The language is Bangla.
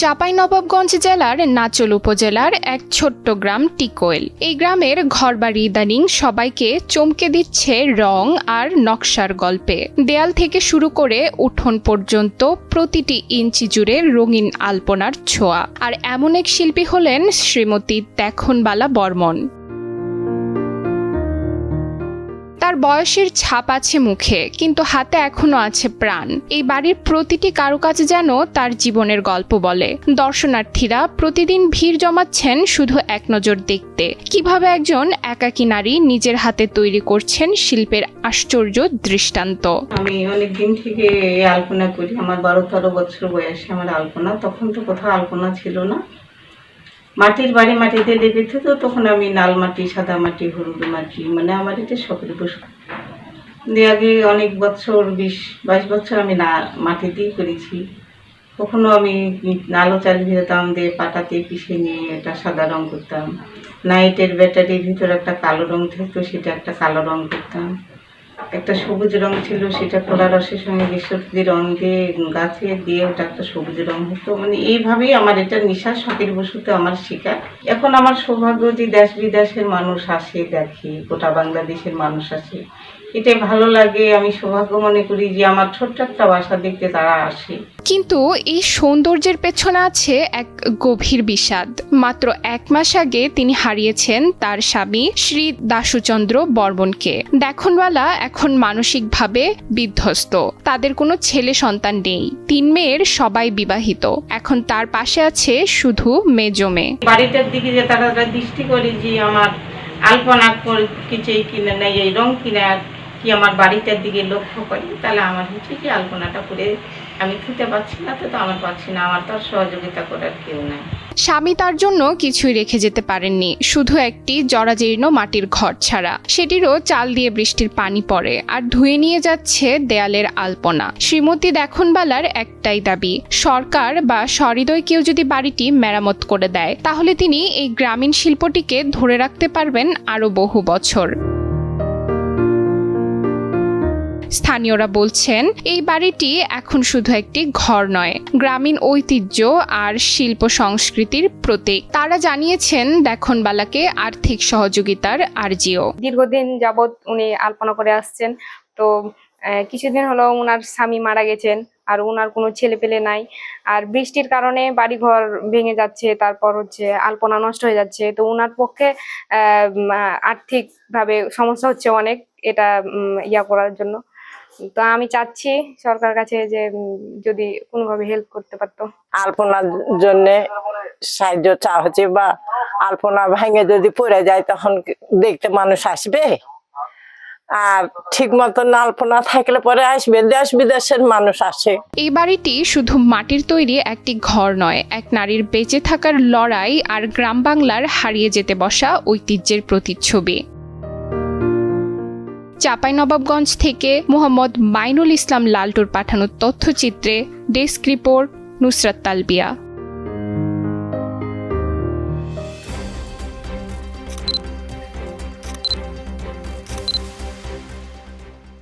চাঁপাইনবাবগঞ্জ জেলার নাচল উপজেলার এক ছোট্ট গ্রাম টিকোয়েল। এই গ্রামের ঘরবাড়ি ইদানিং সবাইকে চমকে দিচ্ছে রং আর নকশার গল্পে। দেয়াল থেকে শুরু করে উঠোন পর্যন্ত প্রতিটি ইঞ্চি জুড়ে রঙিন আলপনার ছোঁয়া। আর এমন এক শিল্পী হলেন শ্রীমতী তেখনবালা বর্মন। বয়সের ছাপ আছে মুখে, কিন্তু হাতে এখনও আছে প্রাণ। এই বাড়ির প্রতিটি কারুকাজ যেন তার জীবনের গল্প বলে। দর্শনার্থীরা প্রতিদিন ভিড় জমাচ্ছেন শুধু এক নজর দেখতে। কীভাবে একজন একাকী নারী নিজের হাতে তৈরি করছেন শিল্পের আশ্চর্য দৃষ্টান্ত। আমি অনেক দিন থেকে আলপনা করি। আমার বারো তেরো বছর বয়সে আমার আলপনা। তখন তো কোথাও আলপনা ছিল না। মাটির বাড়ি মাটিতে লেগেছে তো তখন আমি লাল মাটি, সাদা মাটি, হলুদ মাটি মানে আমার এটা শখের বসে দিয়ে আগে অনেক বছর, বিশ, বাইশ বছর আমি না, মাটিতেই করেছি। কখনো আমি আলো চাল ভিজাতাম, দিয়ে পাটাতে পিষে নিয়ে এটা সাদা রং করতাম। নাইটের ব্যাটারির ভিতরে একটা কালো রং থাকতো, সেটা একটা কালো রং করতাম। একটা সবুজ রং ছিল, সেটা কলা রসের সঙ্গে বিশ্বতি রং দিয়ে গাছে দিয়ে ওটা একটা সবুজ রং হতো। মানে এইভাবেই আমার এটা নিশা শখের বসুতে আমার শিকার। এখন আমার সৌভাগ্য যে দেশ বিদেশের মানুষ আসে, দেখে, গোটা বাংলাদেশের মানুষ আসে। এটাই ভালো লাগে, আমি সৌভাগ্য মনে করি যে আমার ছোট্ট একটা বাসা দেখতে তারা আসে। কিন্তু এই সৌন্দর্যের পেছনে আছে এক গভীর বিষাদ। মাত্র এক মাস আগে তিনি হারিয়েছেন তার স্বামী শ্রী দাশুচন্দ্র বর্মনকে। দেখনওয়ালা এখন মানসিকভাবে বিধ্বস্ত। তাদের কোনো ছেলে সন্তান নেই। তিন মেয়ের সবাই বিবাহিত। এখন তার পাশে আছে শুধু মেজো মেয়ে। বাড়িটার দিকে যে তারা দৃষ্টি করে যে আমার আলপনা কিছু এই রং কিনে কি আমার বাড়িটার দিকে লক্ষ্য করে, তাহলে আমার হচ্ছে কি আলপনাটা করে আমি খেতে পারছি না তো আমার পাচ্ছি না, আমার তো সহযোগিতা করার কেউ নাই। স্বামী তার জন্য কিছুই রেখে যেতে পারেননি, শুধু একটি জরাজীর্ণ মাটির ঘর ছাড়া। সেটিরও চাল দিয়ে বৃষ্টির পানি পড়ে, আর ধুয়ে নিয়ে যাচ্ছে দেয়ালের আলপনা। শ্রীমতী দেখনবালার একটাই দাবি, সরকার বা সহৃদয় কেউ যদি বাড়িটি মেরামত করে দেয়, তাহলে তিনি এই গ্রামীণ শিল্পটিকে ধরে রাখতে পারবেন আরও বহু বছর। স্থানীয়রা বলছেন, এই বাড়িটি এখন শুধু একটি ঘর নয়, গ্রামীণ ঐতিহ্য আর শিল্প সংস্কৃতির প্রতীক। তারা জানিয়েছেন দেখনবালাকে আর্থিক সহযোগিতার আর্জিও। দীর্ঘদিন যাবৎ উনি আলপনা করে আসছেন, তো কিছুদিন হলো ওনার স্বামী মারা গেছেন, আর ওনার কোনো ছেলে পেলে নাই। আর বৃষ্টির কারণে বাড়িঘর ভেঙে যাচ্ছে, তারপর হচ্ছে আলপনা নষ্ট হয়ে যাচ্ছে। তো ওনার পক্ষে আর্থিকভাবে সমস্যা হচ্ছে অনেক, এটা ইয়া করার জন্য। তো আমি চাচ্ছি সরকার কাছে যে যদি কোনোভাবে হেল্প করতে পারতো। আলপনার জন্য সাহায্য চা হচ্ছে বা আলপনা ভেঙে যদি পড়ে যায় তখন দেখতে মানুষ আসবে। আর ঠিক মতন আলপনা থাকলে পরে আসবে দেশ বিদেশের মানুষ আসে। এই বাড়িটি শুধু মাটির তৈরি একটি ঘর নয় এক নারীর বেঁচে থাকার লড়াই আর গ্রাম বাংলার হারিয়ে যেতে বসা ঐতিহ্যের প্রতিচ্ছবি। চাঁপাইনবাবগঞ্জ থেকে মোহাম্মদ মাইনুল ইসলাম লালটুর পাঠানো তথ্যচিত্রে ডেস্ক রিপোর্ট নুসরাত তালবিয়া।